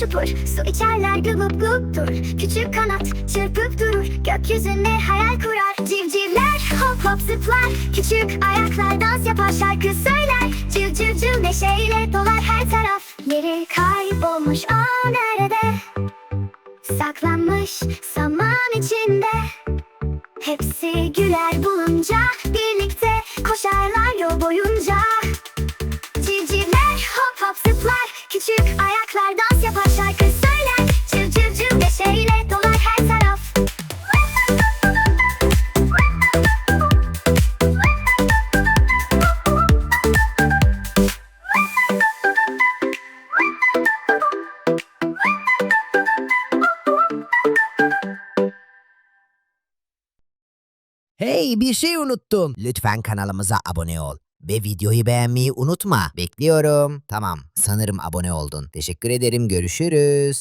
şupur Su içerler glup gluptur Küçük kanat çırpıp durur Gökyüzüne hayal kurar. Civcivler hop hop zıplar Küçük ayaklar dans yapar şarkı söyler. Civ civ civ neşeyle dolar her taraf. Yeri kaybolmuş aa nerede Saklanmış saman içinde. Hepsi güler bulunca Birlikte Hey bir şey unuttum. Lütfen kanalımıza abone ol. Ve videoyu beğenmeyi unutma. Bekliyorum. Tamam sanırım abone oldun. Teşekkür ederim görüşürüz.